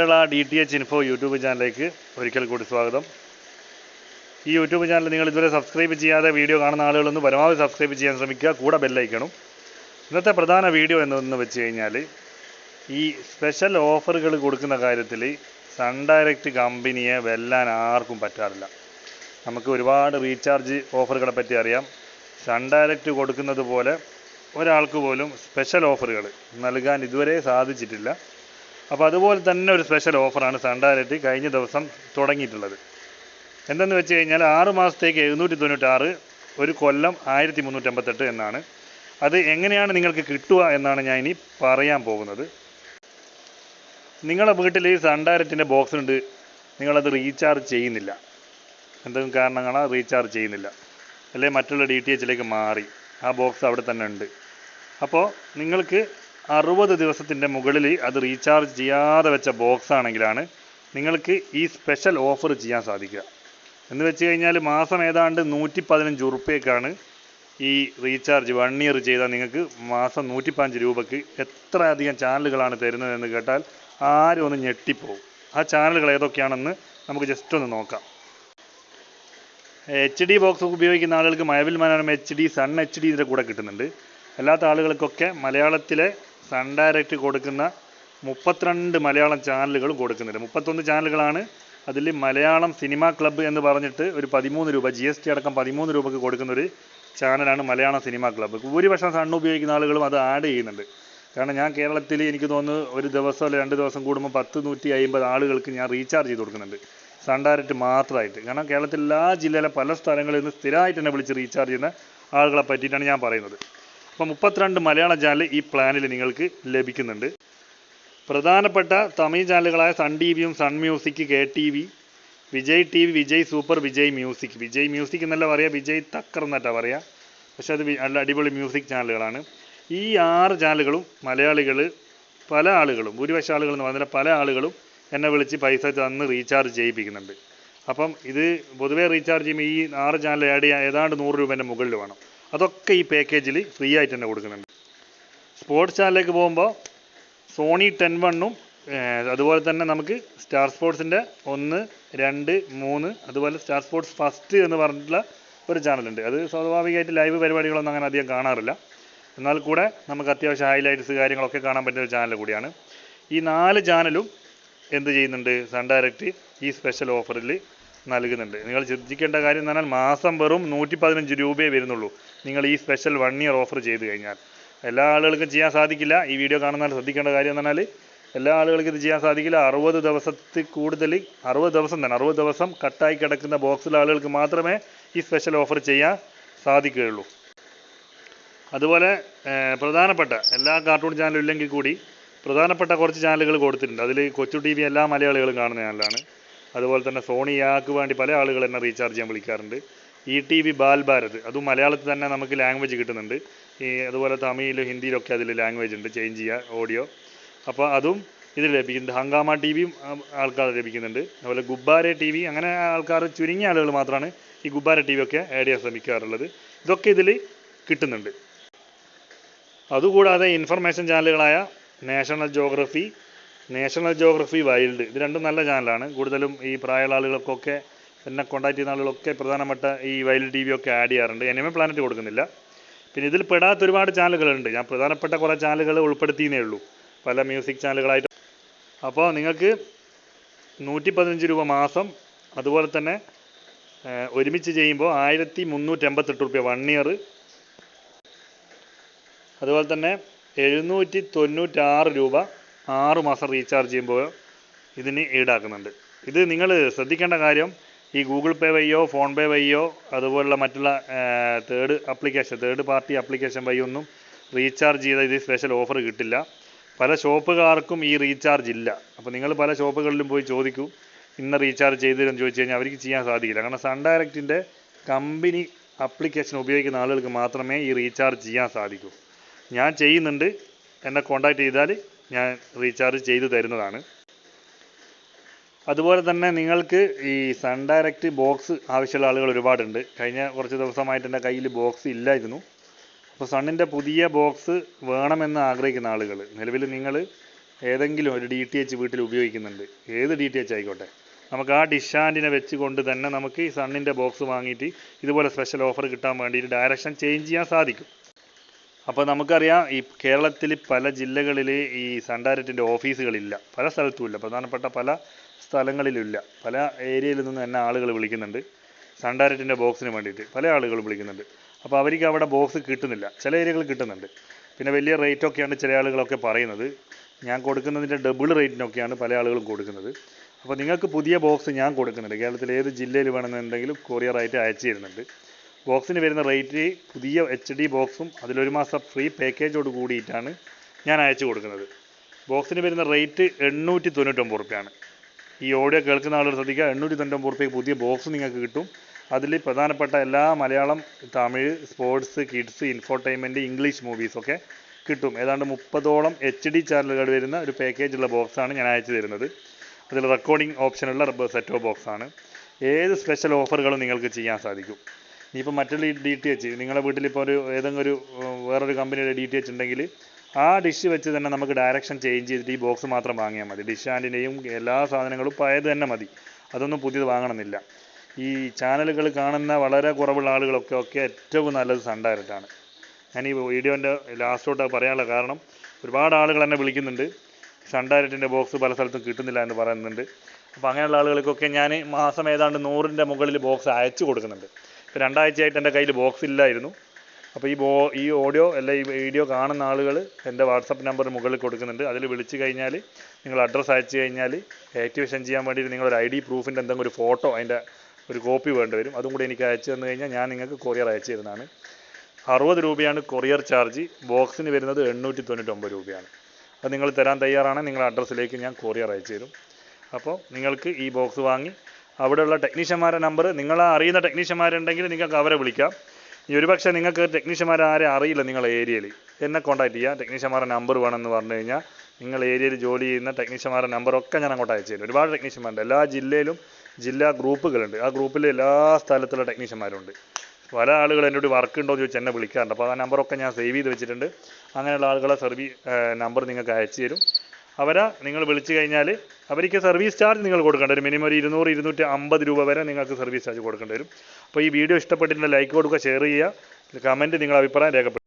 Kerala D T H info YouTube ചാനലിലേക്ക് ഒരിക്കൽ കൂടി സ്വാഗതം. ഈ യൂട്യൂബ് ചാനൽ നിങ്ങൾ ഇതുവരെ സബ്സ്ക്രൈബ് ചെയ്യാതെ വീഡിയോ കാണുന്ന ആളുകളൊന്ന് പരമാവധി സബ്സ്ക്രൈബ് ചെയ്യാൻ ശ്രമിക്കുക. കൂടെ ബെല്ലൈക്കണം ഇന്നത്തെ പ്രധാന വീഡിയോ എന്നതെന്ന് വെച്ച് കഴിഞ്ഞാൽ ഈ സ്പെഷ്യൽ ഓഫറുകൾ കൊടുക്കുന്ന കാര്യത്തിൽ സൺ ഡയറക്റ്റ് കമ്പനിയെ വെല്ലാൻ ആർക്കും പറ്റാറില്ല. നമുക്ക് ഒരുപാട് റീചാർജ് ഓഫറുകളെ പറ്റി അറിയാം. സൺ ഡയറക്റ്റ് കൊടുക്കുന്നത് പോലെ ഒരാൾക്ക് പോലും സ്പെഷ്യൽ ഓഫറുകൾ നൽകാൻ ഇതുവരെ സാധിച്ചിട്ടില്ല. അപ്പോൾ അതുപോലെ തന്നെ ഒരു സ്പെഷ്യൽ ഓഫറാണ് സണ്ടാരറ്റി കഴിഞ്ഞ ദിവസം തുടങ്ങിയിട്ടുള്ളത്. എന്തെന്ന് വെച്ച് കഴിഞ്ഞാൽ ആറ് മാസത്തേക്ക് എഴുന്നൂറ്റി തൊണ്ണൂറ്റാറ് ഒരു കൊല്ലം ആയിരത്തി മുന്നൂറ്റമ്പത്തെട്ട് എന്നാണ്. അത് എങ്ങനെയാണ് നിങ്ങൾക്ക് കിട്ടുക എന്നാണ് ഞാൻ ഇനി പറയാൻ പോകുന്നത്. നിങ്ങളുടെ വീട്ടിൽ ഈ സണ്ടാരറ്റിന്റെ ബോക്സ് ഉണ്ട് നിങ്ങളത് റീചാർജ് ചെയ്യുന്നില്ല. എന്തെങ്കിലും കാരണങ്ങളാ റീചാർജ് ചെയ്യുന്നില്ല. അല്ലെങ്കിൽ മറ്റുള്ള ഡി ടി എച്ചിലേക്ക് മാറി. ആ ബോക്സ് അവിടെ തന്നെ ഉണ്ട്. അപ്പോൾ നിങ്ങൾക്ക് അറുപത് ദിവസത്തിന്റെ മുകളിൽ അത് റീചാർജ് ചെയ്യാതെ വെച്ച ബോക്സ് ആണെങ്കിലാണ് നിങ്ങൾക്ക് ഈ സ്പെഷ്യൽ ഓഫർ ചെയ്യാൻ സാധിക്കുക. എന്ന് വെച്ച് കഴിഞ്ഞാൽ മാസം ഏതാണ്ട് നൂറ്റി പതിനഞ്ച് ഉറുപ്പ്യക്കാണ് ഈ റീചാർജ് വൺ ഇയർ ചെയ്താൽ നിങ്ങൾക്ക് മാസം നൂറ്റി പതിനഞ്ച് രൂപയ്ക്ക് എത്ര അധികം ചാനലുകളാണ് തരുന്നതെന്ന് കേട്ടാൽ ആരും ഒന്ന് ഞെട്ടിപ്പോവും. ആ ചാനലുകൾ ഏതൊക്കെയാണെന്ന് നമുക്ക് ജസ്റ്റ് ഒന്ന് നോക്കാം. എച്ച് ഡി ബോക്സ് ഉപയോഗിക്കുന്ന ആളുകൾക്ക് മയവിൽ Manorama H D Sun H D ഇതിന്റെ കൂടെ കിട്ടുന്നുണ്ട്. അല്ലാത്ത ആളുകൾക്കൊക്കെ മലയാളത്തിലെ സൺ ഡയറക്റ്റ് കൊടുക്കുന്ന മുപ്പത്തിരണ്ട് മലയാളം ചാനലുകൾ കൊടുക്കുന്നുണ്ട് മുപ്പത്തൊന്ന് ചാനലുകളാണ് അതിൽ മലയാളം സിനിമ ക്ലബ്ബ് എന്ന് പറഞ്ഞിട്ട് ഒരു പതിമൂന്ന് രൂപ ജി എസ് ടി അടക്കം പതിമൂന്ന് രൂപക്ക് കൊടുക്കുന്ന ഒരു ചാനലാണ് മലയാളം സിനിമ ക്ലബ്ബ് ഭൂരിപക്ഷം സൺ ഉപയോഗിക്കുന്ന ആളുകളും അത് ആഡ് ചെയ്യുന്നുണ്ട്. കാരണം ഞാൻ കേരളത്തിൽ എനിക്ക് തോന്നുന്നു ഒരു ദിവസം അല്ലെങ്കിൽ രണ്ട് ദിവസം കൂടുമ്പോൾ പത്ത് നൂറ്റി അമ്പത് ആളുകൾക്ക് ഞാൻ റീചാർജ് ചെയ്ത് കൊടുക്കുന്നുണ്ട്. സൺ ഡയറക്റ്റ് മാത്രമായിട്ട്. കാരണം കേരളത്തിലെ എല്ലാ ജില്ലയിലെ പല സ്ഥലങ്ങളിൽ നിന്ന് സ്ഥിരമായിട്ട് എന്നെ വിളിച്ച് റീചാർജ് ചെയ്യുന്ന ആളുകളെ പറ്റിയിട്ടാണ് ഞാൻ പറയുന്നത്. അപ്പോൾ മുപ്പത്തിരണ്ട് മലയാള ചാനൽ ഈ പ്ലാനിൽ നിങ്ങൾക്ക് ലഭിക്കുന്നുണ്ട്. പ്രധാനപ്പെട്ട തമിഴ് ചാനലുകളായ സൺ ടി വിയും Sun music K T V Vijay T V Vijay super Vijay music. Vijay music എന്നല്ല പറയുക വിജയ് തക്കർ എന്നല്ല പറയുക പക്ഷേ അത് നല്ല അടിപൊളി മ്യൂസിക് ചാനലുകളാണ്. ഈ ആറ് ചാനലുകളും മലയാളികൾ പല ആളുകളും ഭൂരിപക്ഷ ആളുകൾ എന്ന് പറഞ്ഞാൽ പല ആളുകളും എന്നെ വിളിച്ച് പൈസ തന്ന് റീചാർജ് ചെയ്യിപ്പിക്കുന്നുണ്ട്. അപ്പം ഇത് പൊതുവേ റീചാർജ് ചെയ്യുമ്പോൾ ഈ ആറ് ചാനൽ ആഡ് ചെയ്യാൻ ഏതാണ്ട് നൂറ് രൂപേന്റെ മുകളിൽ വേണം. അതൊക്കെ ഈ പാക്കേജിൽ ഫ്രീ ആയിട്ട് തന്നെ കൊടുക്കുന്നുണ്ട്. സ്പോർട്സ് ചാനലിലേക്ക് പോകുമ്പോൾ സോണി ടെൻ വണ്ണും അതുപോലെ തന്നെ നമുക്ക് സ്റ്റാർ സ്പോർട്സിന്റെ ഒന്ന് രണ്ട് മൂന്ന് അതുപോലെ സ്റ്റാർ സ്പോർട്സ് ഫസ്റ്റ് എന്ന് പറഞ്ഞിട്ടുള്ള ഒരു ചാനലുണ്ട് അത് സ്വാഭാവികമായിട്ട് ലൈവ് പരിപാടികളൊന്നും അങ്ങനെ അധികം കാണാറില്ല. എന്നാൽ കൂടെ നമുക്ക് അത്യാവശ്യം ഹൈലൈറ്റ്സ് കാര്യങ്ങളൊക്കെ കാണാൻ പറ്റുന്ന ഒരു ചാനൽ കൂടിയാണ്. ഈ നാല് ചാനലും എന്ത് ചെയ്യുന്നുണ്ട്? സൺ ഡയറക്റ്റ് ഈ സ്പെഷ്യൽ ഓഫറിൽ നൽകുന്നുണ്ട്. നിങ്ങൾ ശ്രദ്ധിക്കേണ്ട കാര്യം എന്ന് പറഞ്ഞാൽ മാസം വെറും നൂറ്റി പതിനഞ്ച് രൂപയേ വരുന്നുള്ളൂ. നിങ്ങൾ ഈ സ്പെഷ്യൽ വൺ ഇയർ ഓഫർ ചെയ്ത് കഴിഞ്ഞാൽ. എല്ലാ ആളുകൾക്കും ചെയ്യാൻ സാധിക്കില്ല. ഈ വീഡിയോ കാണുന്നാൽ ശ്രദ്ധിക്കേണ്ട കാര്യം എന്ന് പറഞ്ഞാൽ എല്ലാ ആളുകൾക്കും ഇത് ചെയ്യാൻ സാധിക്കില്ല. അറുപത് ദിവസത്തിൽ കൂടുതൽ അറുപത് ദിവസം തന്നെ അറുപത് ദിവസം കട്ടായി കിടക്കുന്ന ബോക്സിലെ ആളുകൾക്ക് മാത്രമേ ഈ സ്പെഷ്യൽ ഓഫർ ചെയ്യാൻ സാധിക്കുകയുള്ളൂ. അതുപോലെ പ്രധാനപ്പെട്ട എല്ലാ കാർട്ടൂൺ ചാനലും ഇല്ലെങ്കിൽ കൂടി പ്രധാനപ്പെട്ട കുറച്ച് ചാനലുകൾ കൊടുത്തിട്ടുണ്ട്. അതിൽ കൊച്ചു ടി വി എല്ലാ മലയാളികളും കാണുന്ന ചാനലാണ് അതുപോലെ തന്നെ സോണിയാക്ക് വേണ്ടി പല ആളുകൾ എന്നെ റീചാർജ് ചെയ്യാൻ വിളിക്കാറുണ്ട്. E T V Bal Bharat അതും മലയാളത്തിൽ തന്നെ നമുക്ക് ലാംഗ്വേജ് കിട്ടുന്നുണ്ട്. ഈ അതുപോലെ തമിഴിലും ഹിന്ദിയിലൊക്കെ അതിൽ ലാംഗ്വേജ് ഉണ്ട് ചേഞ്ച് ചെയ്യുക ഓഡിയോ അപ്പോൾ അതും ഇതിൽ ലഭിക്കുന്നുണ്ട് ഹങ്കാമ ടി വിയും ആൾക്കാർ ലഭിക്കുന്നുണ്ട്. അതുപോലെ ഗുബ്ബാര ടി വി അങ്ങനെ ആൾക്കാർ ചുരുങ്ങിയ ആളുകൾ മാത്രമാണ് ഈ ഗുബ്ബാര ടി വി ഒക്കെ ആഡ് ചെയ്യാൻ ശ്രമിക്കാറുള്ളത്. ഇതൊക്കെ ഇതിൽ കിട്ടുന്നുണ്ട്. അതുകൂടാതെ information ചാനലുകളായ National Geography National Geography Wild ഇത് രണ്ടും നല്ല ചാനലാണ് കൂടുതലും ഈ പ്രായമുള്ള ആളുകൾക്കൊക്കെ എന്നെ കോൺടാക്ട് ചെയ്യുന്ന ആളുകളൊക്കെ പ്രധാനപ്പെട്ട ഈ വൈൽഡ് ടി ഒക്കെ ആഡ് ചെയ്യാറുണ്ട്. എനിമ പ്ലാനറ്റ് കൊടുക്കുന്നില്ല. പിന്നെ ഇതിൽ പെടാത്ത ഒരുപാട് ചാനലുകളുണ്ട് ഞാൻ പ്രധാനപ്പെട്ട കുറേ ചാനലുകൾ ഉൾപ്പെടുത്തിയേ ഉള്ളൂ. പല മ്യൂസിക് ചാനലുകളായിട്ട് അപ്പോൾ നിങ്ങൾക്ക് നൂറ്റി പതിനഞ്ച് രൂപ മാസം അതുപോലെ തന്നെ ഒരുമിച്ച് ചെയ്യുമ്പോൾ ആയിരത്തി മുന്നൂറ്റി എൺപത്തെട്ട് റുപ്യ വൺ ഇയർ അതുപോലെ തന്നെ എഴുന്നൂറ്റി തൊണ്ണൂറ്റാറ് രൂപ ആറ് മാസം റീചാർജ് ചെയ്യുമ്പോൾ ഇതിന് ഈടാക്കുന്നുണ്ട്. ഇത് നിങ്ങൾ ശ്രദ്ധിക്കേണ്ട കാര്യം ഈ ഗൂഗിൾ പേ വഴിയോ ഫോൺ പേ വഴിയോ അതുപോലുള്ള മറ്റുള്ള third application third party application വഴിയൊന്നും recharge ചെയ്ത ഇത് സ്പെഷ്യൽ ഓഫർ കിട്ടില്ല. പല ഷോപ്പുകാർക്കും ഈ റീചാർജ് ഇല്ല. അപ്പോൾ നിങ്ങൾ പല ഷോപ്പുകളിലും പോയി ചോദിക്കൂ ഇന്ന് റീചാർജ് ചെയ്തതെന്ന് ചോദിച്ചു കഴിഞ്ഞാൽ അവർക്ക് ചെയ്യാൻ സാധിക്കില്ല. കാരണം സൺ ഡയറക്റ്റിന്റെ കമ്പനി അപ്ലിക്കേഷൻ ഉപയോഗിക്കുന്ന ആളുകൾക്ക് മാത്രമേ ഈ റീചാർജ് ചെയ്യാൻ സാധിക്കൂ. ഞാൻ ചെയ്യുന്നുണ്ട്. എന്നെ കോൺടാക്റ്റ് ചെയ്താൽ ഞാൻ റീചാർജ് ചെയ്തു തരുന്നതാണ്. അതുപോലെ തന്നെ നിങ്ങൾക്ക് ഈ സൺ ഡയറക്റ്റ് ബോക്സ് ആവശ്യമുള്ള ആളുകൾ ഒരുപാടുണ്ട്. കഴിഞ്ഞ കുറച്ച് ദിവസമായിട്ട് എന്റെ കയ്യിൽ ബോക്സ് ഇല്ലായിരുന്നു. അപ്പോൾ സണ്ണിന്റെ പുതിയ ബോക്സ് വേണമെന്ന് ആഗ്രഹിക്കുന്ന ആളുകൾ നിലവിൽ നിങ്ങൾ ഏതെങ്കിലും ഒരു ഡി ടി എച്ച് വീട്ടിൽ ഉപയോഗിക്കുന്നുണ്ട്. ഏത് ഡി ടി എച്ച് ആയിക്കോട്ടെ. നമുക്ക് ആ ഡിഷാൻഡിനെ വെച്ച് കൊണ്ട് തന്നെ നമുക്ക് ഈ സണ്ണിന്റെ ബോക്സ് വാങ്ങിയിട്ട് ഇതുപോലെ സ്പെഷ്യൽ ഓഫർ കിട്ടാൻ വേണ്ടിയിട്ട് ഡയറക്ഷൻ ചേഞ്ച് ചെയ്യാൻ സാധിക്കും. അപ്പോൾ നമുക്കറിയാം ഈ കേരളത്തിൽ പല ജില്ലകളിൽ ഈ സൺ ഡയറക്റ്റിന്റെ ഓഫീസുകളില്ല. പല സ്ഥലത്തുമില്ല. പ്രധാനപ്പെട്ട പല സ്ഥലങ്ങളിലില്ല പല ഏരിയയിൽ നിന്ന് തന്നെ ആളുകൾ വിളിക്കുന്നുണ്ട്. സൺ ഡയറക്റ്റിന്റെ ബോക്സിന് വേണ്ടിയിട്ട് പല ആളുകളും വിളിക്കുന്നുണ്ട്. അപ്പോൾ അവർക്ക് അവിടെ ബോക്സ് കിട്ടുന്നില്ല. ചില ഏരിയകൾ കിട്ടുന്നുണ്ട്. പിന്നെ വലിയ റേറ്റ് ഒക്കെയാണ് ചില ആളുകളൊക്കെ പറയുന്നത്. ഞാൻ കൊടുക്കുന്നതിന്റെ ഡബിൾ റേറ്റിനൊക്കെയാണ് പല ആളുകളും കൊടുക്കുന്നത്. അപ്പോൾ നിങ്ങൾക്ക് പുതിയ ബോക്സ് ഞാൻ കൊടുക്കുന്നുണ്ട്. കേരളത്തിൽ ഏത് ജില്ലയിൽ വേണമെന്നുണ്ടെങ്കിലും കൊറിയറായിട്ട് അയച്ചു തരുന്നുണ്ട്. ബോക്സിന് വരുന്ന റേറ്റ് പുതിയ എച്ച് ഡി ബോക്സും അതിലൊരു മാസം ഫ്രീ പാക്കേജോട് കൂടിയിട്ടാണ് ഞാൻ അയച്ചു കൊടുക്കുന്നത്. ബോക്സിന് വരുന്ന റേറ്റ് എണ്ണൂറ്റി തൊണ്ണൂറ്റൊമ്പത് റുപ്യാണ്. ഈ ഓഡിയോ കേൾക്കുന്ന ആളുകൾ ശ്രദ്ധിക്കുക എണ്ണൂറ്റി തൊണ്ണൂറ്റൊമ്പത് റുപ്യക്ക് പുതിയ ബോക്സ് നിങ്ങൾക്ക് കിട്ടും. അതിൽ പ്രധാനപ്പെട്ട എല്ലാ Malayalam Tamil sports kids infotainment English മൂവീസൊക്കെ കിട്ടും. ഏതാണ്ട് മുപ്പതോളം എച്ച് ഡി ചാനലുകൾ വരുന്ന ഒരു പാക്കേജുള്ള ബോക്സാണ് ഞാൻ അയച്ചു തരുന്നത്. അതിൽ റെക്കോർഡിംഗ് ഓപ്ഷനുള്ള സെറ്റ് ബോക്സാണ് ഏത് സ്പെഷ്യൽ ഓഫറുകളും നിങ്ങൾക്ക് ചെയ്യാൻ സാധിക്കും. ഇനിയിപ്പോൾ മറ്റുള്ള ഡി ടി എച്ച് നിങ്ങളുടെ വീട്ടിലിപ്പോൾ ഒരു ഏതെങ്കിലും ഒരു വേറൊരു കമ്പനിയുടെ ഡി ടി എച്ച് ഉണ്ടെങ്കിൽ ആ ഡിഷ് വെച്ച് തന്നെ നമുക്ക് ഡയറക്ഷൻ ചേഞ്ച് ചെയ്തിട്ട് ഈ ബോക്സ് മാത്രം വാങ്ങിയാൽ മതി. ഡിഷ് ആൻഡിനെയും എല്ലാ സാധനങ്ങളും പഴയത് തന്നെ മതി. അതൊന്നും പുതിയത് വാങ്ങണമെന്നില്ല. ഈ ചാനലുകൾ കാണുന്ന വളരെ കുറവുള്ള ആളുകളൊക്കെ ഒക്കെ ഏറ്റവും നല്ലത് സൺ ഞാൻ ഈ വീഡിയോന്റെ ലാസ്റ്റോട്ട് പറയാനുള്ള കാരണം ഒരുപാട് ആളുകൾ എന്നെ വിളിക്കുന്നുണ്ട്. സൺ ബോക്സ് പല സ്ഥലത്തും കിട്ടുന്നില്ല എന്ന് പറയുന്നുണ്ട്. അപ്പോൾ അങ്ങനെയുള്ള ആളുകൾക്കൊക്കെ ഞാൻ മാസം ഏതാണ്ട് നൂറിന്റെ മുകളിൽ ബോക്സ് അയച്ചു കൊടുക്കുന്നുണ്ട്. രണ്ടാഴ്ചയായിട്ട് എന്റെ കയ്യിൽ ബോക്സ് ഇല്ലായിരുന്നു. അപ്പോൾ ഈ ബോ ഈ ഓഡിയോ അല്ല ഈ വീഡിയോ കാണുന്ന ആളുകൾ എന്റെ വാട്സപ്പ് നമ്പർ മുകളിൽ കൊടുക്കുന്നുണ്ട്. അതിൽ വിളിച്ചു കഴിഞ്ഞാൽ നിങ്ങൾ അഡ്രസ്സ് അയച്ചു കഴിഞ്ഞാൽ ആക്ടിവേഷൻ ചെയ്യാൻ വേണ്ടിയിട്ട് നിങ്ങളൊരു ഐ ഡി പ്രൂഫിന്റെ എന്തെങ്കിലും ഒരു ഫോട്ടോ അതിന്റെ ഒരു കോപ്പി വേണ്ടി വരും. അതും കൂടി എനിക്ക് അയച്ചു തന്നു കഴിഞ്ഞാൽ ഞാൻ നിങ്ങൾക്ക് കൊറിയർ അയച്ചു തരുന്നതാണ്. അറുപത് രൂപയാണ് കൊറിയർ ചാർജ് ബോക്സിന് വരുന്നത് എണ്ണൂറ്റി തൊണ്ണൂറ്റൊമ്പത് രൂപയാണ്. അത് നിങ്ങൾ തരാൻ തയ്യാറാണെങ്കിൽ നിങ്ങളുടെ അഡ്രസ്സിലേക്ക് ഞാൻ കൊറിയർ അയച്ചു തരും. അപ്പോൾ നിങ്ങൾക്ക് ഈ ബോക്സ് വാങ്ങി അവിടെയുള്ള ടെക്നീഷ്യന്മാരെ നമ്പർ നിങ്ങൾ അറിയുന്ന ടെക്നീഷ്യന്മാരുണ്ടെങ്കിൽ നിങ്ങൾക്ക് അവരെ വിളിക്കാം. ഈ ഒരുപക്ഷെ നിങ്ങൾക്ക് ടെക്നീഷ്യന്മാരെ ആരെ അറിയില്ല നിങ്ങളുടെ ഏരിയയിൽ എന്നെ കോൺടാക്ട് ചെയ്യാം. ടെക്നീഷ്യന്മാരെ നമ്പർ വേണമെന്ന് പറഞ്ഞു കഴിഞ്ഞാൽ നിങ്ങൾ ഏരിയയിൽ ജോലി ചെയ്യുന്ന ടെക്നീഷ്യന്മാരുടെ നമ്പറൊക്കെ ഞാൻ അങ്ങോട്ട് അയച്ചു തരും. ഒരുപാട് ടെക്നീഷ്യന്മാരുണ്ട് എല്ലാ ജില്ലയിലും ജില്ലാ ഗ്രൂപ്പുകളുണ്ട്. ആ ഗ്രൂപ്പിൽ എല്ലാ സ്ഥലത്തുള്ള ടെക്നീഷ്യന്മാരുണ്ട് പല ആളുകൾ എന്നോട് വർക്ക് ഉണ്ടോ എന്ന് ചോദിച്ച് എന്നെ വിളിക്കാറുണ്ട്. അപ്പോൾ ആ നമ്പറൊക്കെ ഞാൻ സേവ് ചെയ്ത് വെച്ചിട്ടുണ്ട്. അങ്ങനെയുള്ള ആളുകളെ സർവീ നമ്പർ നിങ്ങൾക്ക് അയച്ചു തരും. അവരെ നിങ്ങൾ വിളിച്ചു കഴിഞ്ഞാൽ അവർക്ക് സർവീസ് ചാർജ് നിങ്ങൾ കൊടുക്കേണ്ടി വരും. മിനിമം ഒരു ഇരുന്നൂറ് ഇരുന്നൂറ്റി അമ്പത് രൂപ വരെ നിങ്ങൾക്ക് സർവീസ് ചാർജ് കൊടുക്കേണ്ടി വരും. അപ്പോൾ ഈ വീഡിയോ ഇഷ്ടപ്പെട്ടിട്ടുണ്ടെങ്കിൽ ലൈക്ക് കൊടുക്കുക ഷെയർ ചെയ്യുക. കമന്റ് നിങ്ങളുടെ അഭിപ്രായം രേഖപ്പെടുത്തുക.